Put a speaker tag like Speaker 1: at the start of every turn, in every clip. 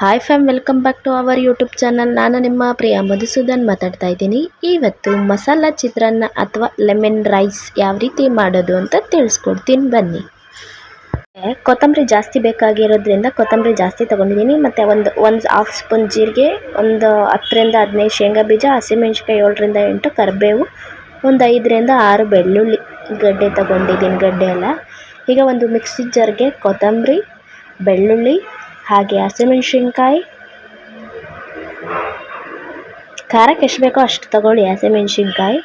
Speaker 1: Hi fam welcome back to our YouTube channel ನಾನು ನಿಮ್ಮ ಪ್ರಿಯ ಮಧುಸೂದನ್ ಮಾತಾಡ್ತಾ ಇದ್ದೀನಿ. ಇವತ್ತು ಮಸಾಲ ಚಿತ್ರಾನ್ನ ಅಥವಾ ಲೆಮನ್ ರೈಸ್ ಯಾವ ರೀತಿ ಮಾಡೋದು ಅಂತ ತಿಳಿಸ್ಕೊಡ್ತೀನಿ. ಬನ್ನಿ. ಕೊತ್ತಂಬರಿ ಜಾಸ್ತಿ ಬೇಕಾಗಿರೋದ್ರಿಂದ ಕೊತ್ತಂಬರಿ ಜಾಸ್ತಿ ತೊಗೊಂಡಿದ್ದೀನಿ. ಮತ್ತು ಒಂದು ಒಂದು ಹಾಫ್ ಸ್ಪೂನ್ ಜೀರಿಗೆ, ಒಂದು ಹತ್ತರಿಂದ ಹದಿನೈದು ಶೇಂಗಾ ಬೀಜ ಹಸಿಮೆಣ್ಸಿಕಾಯಿ ಏಳರಿಂದ ಎಂಟು ಕರಿಬೇವು, ಒಂದು ಐದರಿಂದ ಆರು ಬೆಳ್ಳುಳ್ಳಿ ಗಡ್ಡೆ ತೊಗೊಂಡಿದ್ದೀನಿ. ಗಡ್ಡೆ ಎಲ್ಲ ಈಗ ಒಂದು ಮಿಕ್ಸಿ ಜರ್ಗೆ ಕೊತ್ತಂಬರಿ, ಬೆಳ್ಳುಳ್ಳಿ ಹಾಗೆ ಹಸಿಮೆಣ್ಸಿನ್ಕಾಯಿ. ಖಾರಕ್ಕೆ ಎಷ್ಟು ಬೇಕೋ ಅಷ್ಟು ತಗೊಳ್ಳಿ ಹಸಿಮೆಣ್ಸಿನ್ಕಾಯಿ.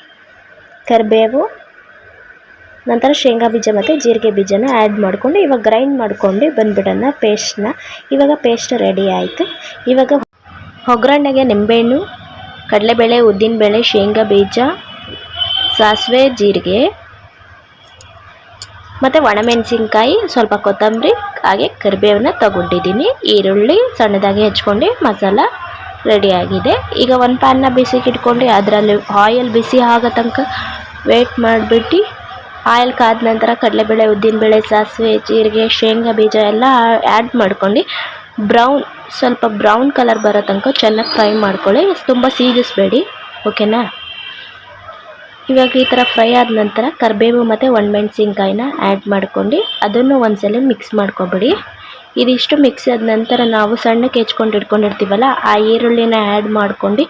Speaker 1: ಕರಿಬೇವು. ನಂತರ ಶೇಂಗಾ ಬೀಜ ಮತ್ತು ಜೀರಿಗೆ ಬೀಜನ ಆ್ಯಡ್ ಮಾಡಿಕೊಂಡು ಇವಾಗ ಗ್ರೈಂಡ್ ಮಾಡ್ಕೊಂಡು ಬಂದ್ಬಿಡೋಣ ಪೇಸ್ಟ್ನ ಇವಾಗ ಪೇಸ್ಟ್ ರೆಡಿ ಆಯಿತು. ಇವಾಗ ಒಗ್ಗರಣೆಗೆ ನಿಂಬೆಹಣ್ಣು, ಕಡಲೆಬೇಳೆ, ಉದ್ದಿನಬೇಳೆ, ಶೇಂಗಾ ಬೀಜ, ಸಾಸಿವೆ, ಜೀರಿಗೆ. ಮತ್ತು ಒಣಮೆಣಸಿನ್ಕಾಯಿ, ಸ್ವಲ್ಪ ಕೊತ್ತಂಬರಿ, ಹಾಗೆ ಕರಿಬೇವನ್ನ ತಗೊಂಡಿದ್ದೀನಿ. ಈರುಳ್ಳಿ ಸಣ್ಣದಾಗಿ ಹೆಚ್ಕೊಂಡು ಮಸಾಲ ರೆಡಿಯಾಗಿದೆ. ಈಗ ಒಂದು ಪ್ಯಾನ್ನ ಬಿಸಿಗೆ ಇಟ್ಕೊಂಡು ಅದರಲ್ಲಿ ಆಯಿಲ್ ಬಿಸಿ ಆಗೋ ತನಕ ವೇಟ್ ಮಾಡಿಬಿಟ್ಟು ಆಯಿಲ್ ಕಾದ ನಂತರ ಕಡಲೆಬೇಳೆ, ಉದ್ದಿನಬೇಳೆ, ಸಾಸಿವೆ, ಜೀರಿಗೆ, ಶೇಂಗಾ ಬೀಜ ಎಲ್ಲ ಆ್ಯಡ್ ಮಾಡ್ಕೊಂಡು ಬ್ರೌನ್ ಸ್ವಲ್ಪ ಬ್ರೌನ್ ಕಲರ್ ಬರೋ ತನಕ ಚೆನ್ನಾಗಿ ಫ್ರೈ ಮಾಡ್ಕೊಳ್ಳಿ. ತುಂಬ ಸೀಗಿಸ್ಬೇಡಿ. ಓಕೆನಾ ಇವಾಗ ಈ ಥರ ಫ್ರೈ ಆದ ನಂತರ ಕರಿಬೇವು ಮತ್ತು ಒಣಮೆಣ್ಸಿನ್ಕಾಯಿನ ಆ್ಯಡ್ ಮಾಡ್ಕೊಂಡು ಅದನ್ನು ಒಂದ್ಸಲ ಮಿಕ್ಸ್ ಮಾಡ್ಕೊಬಿಡಿ. ಇದಿಷ್ಟು ಮಿಕ್ಸ್ ಆದ ನಂತರ ನಾವು ಸಣ್ಣಕ್ಕೆ ಹೆಚ್ಕೊಂಡು ಇಟ್ಕೊಂಡಿರ್ತೀವಲ್ಲ, ಆ ಈರುಳ್ಳಿನ ಆ್ಯಡ್ ಮಾಡ್ಕೊಂಡು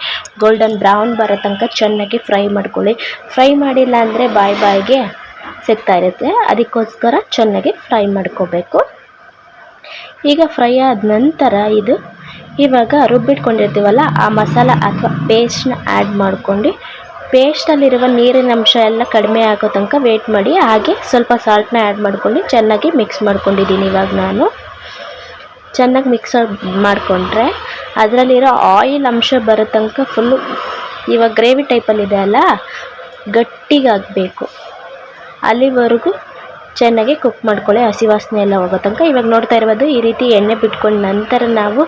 Speaker 1: ಗೋಲ್ಡನ್ ಬ್ರೌನ್ ಬರೋ ತನಕ ಚೆನ್ನಾಗಿ ಫ್ರೈ ಮಾಡ್ಕೊಳ್ಳಿ. ಫ್ರೈ ಮಾಡಿಲ್ಲ ಅಂದರೆ ಬಾಯಿ ಬಾಯಿಗೆ ಸಿಗ್ತಾ ಇರುತ್ತೆ, ಅದಕ್ಕೋಸ್ಕರ ಚೆನ್ನಾಗಿ ಫ್ರೈ ಮಾಡ್ಕೋಬೇಕು. ಈಗ ಫ್ರೈ ಆದ ನಂತರ ಇದು ಇವಾಗ ರುಬ್ಬಿಟ್ಕೊಂಡಿರ್ತೀವಲ್ಲ, ಆ ಮಸಾಲ ಅಥವಾ ಪೇಸ್ಟ್ನ ಆ್ಯಡ್ ಮಾಡ್ಕೊಂಡು ಪೇಸ್ಟಲ್ಲಿರುವ ನೀರಿನ ಅಂಶ ಎಲ್ಲ ಕಡಿಮೆ ಆಗೋ ತನಕ ವೇಟ್ ಮಾಡಿ. ಹಾಗೆ ಸ್ವಲ್ಪ ಸಾಲ್ಟ್ನ ಆ್ಯಡ್ ಮಾಡ್ಕೊಂಡು ಚೆನ್ನಾಗಿ ಮಿಕ್ಸ್ ಮಾಡ್ಕೊಂಡಿದ್ದೀನಿ ಇವಾಗ ನಾನು. ಚೆನ್ನಾಗಿ ಮಿಕ್ಸ್ ಮಾಡಿಕೊಂಡ್ರೆ ಅದರಲ್ಲಿರೋ ಆಯಿಲ್ ಅಂಶ ಬರೋ ತನಕ ಫುಲ್ಲು ಇವಾಗ ಗ್ರೇವಿ ಟೈಪಲ್ಲಿದೆ ಅಲ್ಲ ಗಟ್ಟಿಗಾಗಬೇಕು ಅಲ್ಲಿವರೆಗೂ ಚೆನ್ನಾಗಿ ಕುಕ್ ಮಾಡ್ಕೊಳ್ಳಿ. ಹಸಿ ವಾಸನೆ ಎಲ್ಲ ಹೋಗೋ ತನಕ ಇವಾಗ ನೋಡ್ತಾ ಇರ್ಬೋದು. ಈ ರೀತಿ ಎಣ್ಣೆ ಬಿಟ್ಕೊಂಡು ನಂತರ ನಾವು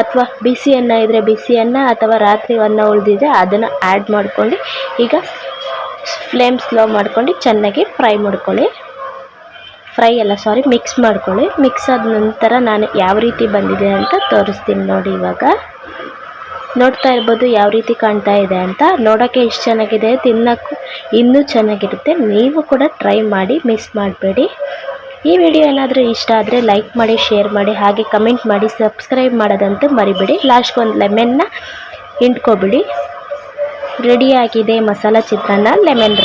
Speaker 1: ಅಥವಾ ಬಿಸಿ ಅನ್ನ ಇದ್ದರೆ ಬಿಸಿ ಅನ್ನ ಅಥವಾ ರಾತ್ರಿ ಅನ್ನ ಉಳಿದಿದ್ರೆ ಅದನ್ನು ಆ್ಯಡ್ ಮಾಡ್ಕೊಂಡು ಈಗ ಫ್ಲೇಮ್ ಸ್ಲೋ ಮಾಡ್ಕೊಂಡು ಚೆನ್ನಾಗಿ ಫ್ರೈ ಮಾಡ್ಕೊಳ್ಳಿ. ಫ್ರೈ ಅಲ್ಲ ಸಾರಿ ಮಿಕ್ಸ್ ಮಾಡ್ಕೊಳ್ಳಿ. ಮಿಕ್ಸ್ ಆದ ನಂತರ ನಾನು ಯಾವ ರೀತಿ ಬಂದಿದೆ ಅಂತ ತೋರಿಸ್ತೀನಿ ನೋಡಿ ಇವಾಗ. ನೋಡ್ತಾ ಇರ್ಬೋದು ಯಾವ ರೀತಿ ಕಾಣ್ತಾ ಇದೆ ಅಂತ. ನೋಡೋಕ್ಕೆ ಎಷ್ಟು ಚೆನ್ನಾಗಿದೆ ತಿನ್ನೋಕ್ಕೂ ಇನ್ನೂ ಚೆನ್ನಾಗಿರುತ್ತೆ. ನೀವು ಕೂಡ ಟ್ರೈ ಮಾಡಿ ಮಿಸ್ ಮಾಡಬೇಡಿ. ಈ ವಿಡಿಯೋ ಏನಾದರೂ ಇಷ್ಟ ಆದರೆ ಲೈಕ್ ಮಾಡಿ ಶೇರ್ ಮಾಡಿ, ಹಾಗೆ ಕಮೆಂಟ್ ಮಾಡಿ ಸಬ್ಸ್ಕ್ರೈಬ್ ಮಾಡೋದಂತೂ ಮರಿಬೇಡಿ. ಲಾಸ್ಟ್ಗೆ ಒಂದು ಲೆಮೆನ್ನ ಹಿಂಡ್ಕೊಬಿಡಿ. ರೆಡಿಯಾಗಿದೆ ಮಸಾಲ ಚಿತ್ರಾನ್ನ ಲೆಮನ್